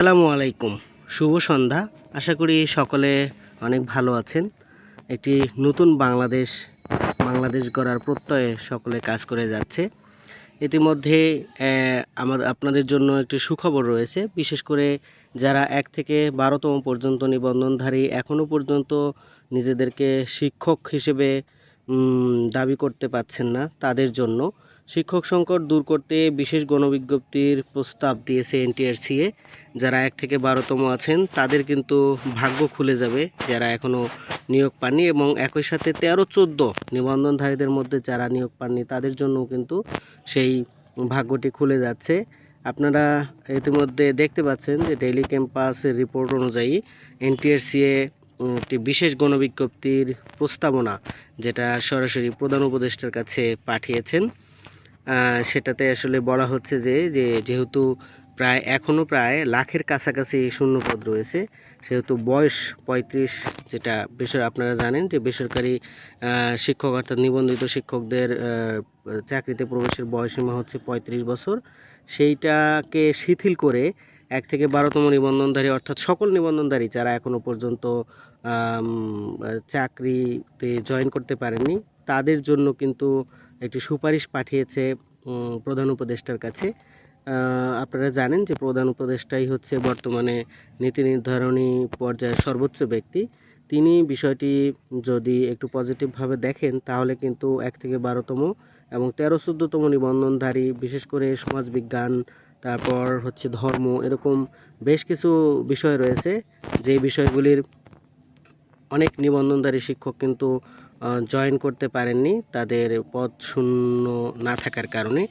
আসসালামু আলাইকুম। শুভ সন্ধ্যা। আশা করি সকলে অনেক ভালো আছেন। একটি নতুন বাংলাদেশ বাংলাদেশ গড়ার প্রত্যয়ে সকলে কাজ করে যাচ্ছে। ইতিমধ্যে আমাদের আপনাদের জন্য একটি সুখবর রয়েছে। বিশেষ করে যারা এক থেকে বারোতম পর্যন্ত নিবন্ধনধারী এখনও পর্যন্ত নিজেদেরকে শিক্ষক হিসেবে দাবি করতে পারছেন না তাদের জন্য। শিক্ষক সংকট দূর করতে বিশেষ গণবিজ্ঞপ্তির প্রস্তাব দিয়েছে এনটিআরসিএ যারা এক থেকে বারোতম আছেন, তাদের কিন্তু ভাগ্য খুলে যাবে যারা এখনও নিয়োগ পাননি এবং একই সাথে তেরো চোদ্দ নিবন্ধনধারীদের মধ্যে যারা নিয়োগ পাননি, তাদের জন্য কিন্তু সেই ভাগ্যটি খুলে যাচ্ছে। আপনারা ইতিমধ্যে দেখতে পাচ্ছেন যে ডেইলি ক্যাম্পাসের রিপোর্ট অনুযায়ী এনটিআরসিএ একটি বিশেষ গণবিজ্ঞপ্তির প্রস্তাবনা যেটা সরাসরি প্রধান উপদেষ্টার কাছে পাঠিয়েছেন। সেটাতে আসলে বলা হচ্ছে যে যে যেহেতু প্রায় এখনও প্রায় লাখের কাছাকাছি শূন্যপদ রয়েছে, সেহেতু বয়স পঁয়ত্রিশ যেটা বেসর, আপনারা জানেন যে বেসরকারি শিক্ষক অর্থাৎ নিবন্ধিত শিক্ষকদের চাকরিতে প্রবেশের বয়সীমা হচ্ছে পঁয়ত্রিশ বছর। সেইটাকে শিথিল করে এক থেকে বারোতম নিবন্ধনধারী অর্থাৎ সকল নিবন্ধনধারী যারা এখনও পর্যন্ত চাকরিতে জয়েন করতে পারেননি, তাদের জন্য কিন্তু একটি সুপারিশ পাঠিয়েছে প্রধান উপদেষ্টার কাছে। আপনারা জানেন যে প্রধান উপদেষ্টাই হচ্ছে বর্তমানে নীতি নির্ধারণী পর্যায়ের সর্বোচ্চ ব্যক্তি। তিনি বিষয়টি যদি একটু পজিটিভভাবে দেখেন, তাহলে কিন্তু এক থেকে বারোতম এবং তেরো চোদ্দোতম নিবন্ধনধারী, বিশেষ করে সমাজবিজ্ঞান, তারপর হচ্ছে ধর্ম, এরকম বেশ কিছু বিষয় রয়েছে। যে বিষয়গুলির অনেক নিবন্ধনধারী শিক্ষক কিন্তু জয়েন করতে পারেননি, তাদের পদ শূন্য না থাকার কারণে।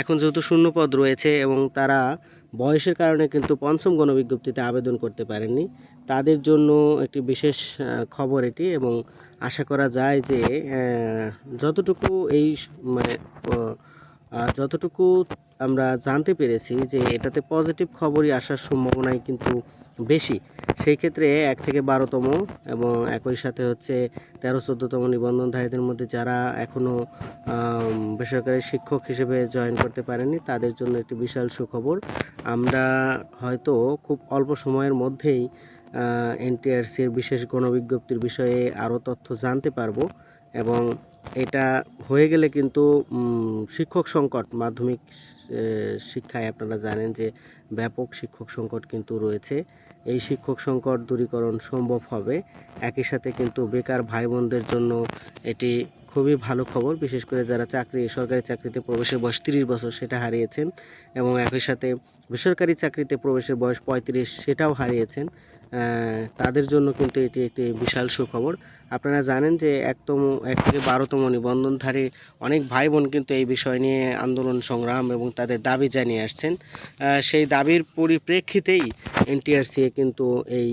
এখন যেহেতু শূন্য পদ রয়েছে এবং তারা বয়সের কারণে কিন্তু পঞ্চম গণবিজ্ঞপ্তিতে আবেদন করতে পারেননি, তাদের জন্য একটি বিশেষ খবর এটি এবং আশা করা যায় যে যতটুকু এই মানে যতটুকু আমরা জানতে পেরেছি যে এটাতে পজিটিভ খবরই আসার সম্ভাবনাই কিন্তু বেশি। সেই ক্ষেত্রে এক থেকে বারোতম এবং একই সাথে হচ্ছে তেরো, চোদ্দোতম নিবন্ধনধারীদের মধ্যে যারা এখনও বেসরকারি শিক্ষক হিসেবে জয়েন করতে পারেনি তাদের জন্য একটি বিশাল সুখবর। আমরা হয়তো খুব অল্প সময়ের মধ্যেই এনটিআরসির বিশেষ গণবিজ্ঞপ্তির বিষয়ে আরও তথ্য জানতে পারব এবং এটা হয়ে গেলে কিন্তু শিক্ষক সংকট, মাধ্যমিক শিক্ষায় আপনারা জানেন যে ব্যাপক শিক্ষক সংকট কিন্তু রয়েছে। এই শিক্ষক সংকট দূরীকরণ সম্ভব হবে। একই সাথে কিন্তু বেকার ভাই বোনদের জন্য এটি খুবই ভালো খবর। বিশেষ করে যারা চাকরি, সরকারি চাকরিতে প্রবেশের বয়স তিরিশ বছর সেটা হারিয়েছেন এবং একই সাথে বেসরকারি চাকরিতে প্রবেশের বয়স পঁয়ত্রিশ সেটাও হারিয়েছেন। তাদের জন্য কিন্তু এটি একটি বিশাল সুখবর। আপনারা জানেন যে একতম, এক থেকে বারোতম নিবন্ধনধারী অনেক ভাই বোন কিন্তু এই বিষয় নিয়ে আন্দোলন সংগ্রাম এবং তাদের দাবি জানিয়ে আসছেন। সেই দাবির পরিপ্রেক্ষিতেই এনটিআরসিএ কিন্তু এই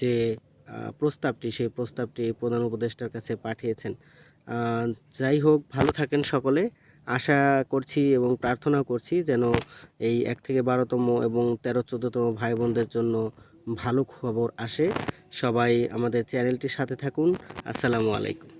যে প্রস্তাবটি, সেই প্রস্তাবটি প্রধান উপদেষ্টার কাছে পাঠিয়েছেন। যাই হোক, ভালো থাকেন সকলে। আশা করছি এবং প্রার্থনা করছি যেন এই এক থেকে বারোতম এবং তেরো চোদ্দোতম ভাই বোনদের জন্য ভালো খবর আসে। সবাই আমাদের চ্যানেলটির সাথে থাকুন। আসসালামু আলাইকুম।